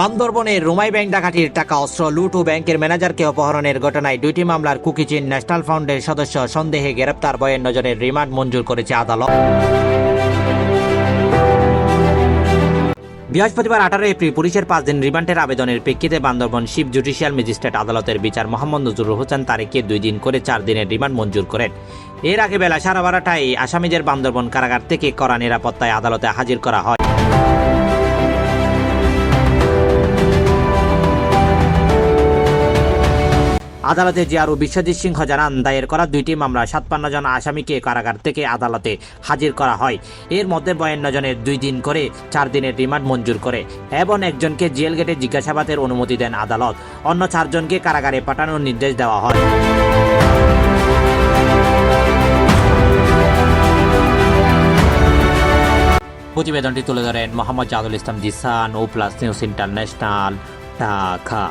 বান্দরবনের রুমাই ব্যাংক ডাকাতির টাকা অস্ত্র লুট ও ব্যাংকের ম্যানেজারকে অপহরণের ঘটনায় দুইটি মামলার কুকিচিন ন্যাশনাল ফান্ডের সদস্য সন্দেহে গ্রেপ্তার বয়ের নজরের রিমান্ড মঞ্জুর করেছে আদালত। বৃহস্পতিবার আঠারো এপ্রিল পুলিশের পাঁচ দিন রিমান্ডের আবেদনের প্রেক্ষিতে বান্দরবন শিব জুডিশিয়াল ম্যাজিস্ট্রেট আদালতের বিচার মোহাম্মদ নজরুল হোসেন তারিখে দুই দিন করে চার দিনের রিমান্ড মঞ্জুর করেন। এর আগে বেলা সাড়ে বারোটায় আসামিদের বান্দরবন কারাগার থেকে কড়া নিরাপত্তায় আদালতে হাজির করা হয়। আদালতে জিয়ারু বিশ্বজিৎ সিংহ জানান, দায়ের করা দুইটি মামলা সাতপান্ন জন আসামিকে কারাগার থেকে আদালতে হাজির করা হয়। এর মধ্যে বয়ান্ন জনের দুই দিন করে, চার দিনের রিমান্ড মঞ্জুর করে এবং একজনকে জেল গেটে জিজ্ঞাসাবাদের অনুমতি দেন আদালত। অন্য চারজনকে কারাগারে পাঠানোর নির্দেশ দেওয়া হয়। প্রতিবেদনটি তুলে ধরেন মোহাম্মদ জাদুল ইসলাম জিসান ও প্লাস নিউজ ইন্টারন্যাশনাল, ঢাকা।